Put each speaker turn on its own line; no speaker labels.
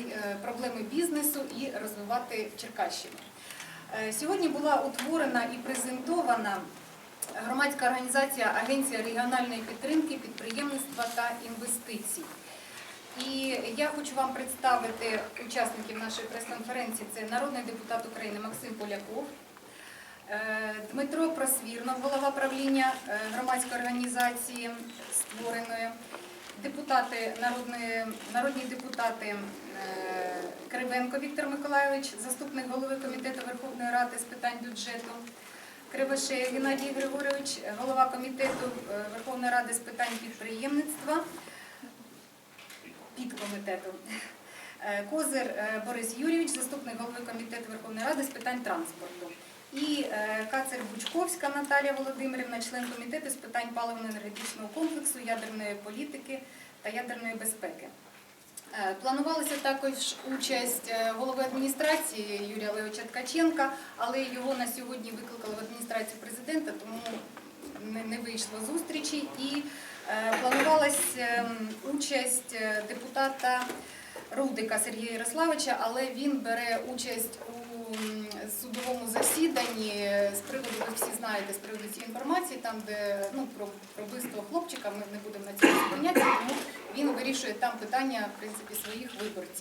е, проблеми бізнесу і розвивати Черкащину. Е, Сьогодні була утворена і презентована громадська організація Агенція регіональної підтримки підприємництва та інвестицій. І я хочу вам представити учасників нашої прес-конференції. Це народний депутат України Максим Поляков, Дмитро Просвірнов, голова правління е, громадської організації створеної, депутати народної, народні депутати е, Кривенко Віктор Миколайович, заступник голови комітету Верховної Ради з питань бюджету. Кривошея Геннадій Григорович, голова комітету е, Верховної Ради з питань підприємництва, підкомітету. Е, Козир е, Борис Юрійович, заступник голови комітету Верховної Ради з питань транспорту. І е, Кацер Бучковська Наталія Володимирівна, член комітету з питань паливно-енергетичного комплексу, ядерної політики та ядерної безпеки. Е, Планувалася також участь е, голови адміністрації Юрія Леовича Ткаченка, але його на сьогодні викликали в адміністрацію президента, тому не, вийшло зустрічі. І планувалась ем, участь депутата Рудика Сергія Ярославича, але він бере участь у судовому засіданні з приводу, ви всі знаєте, з приводу цієї інформації, там де ну про, про вбивство хлопчика, ми не будемо на цьому зупинятися, тому він вирішує там питання в принципі своїх виборців.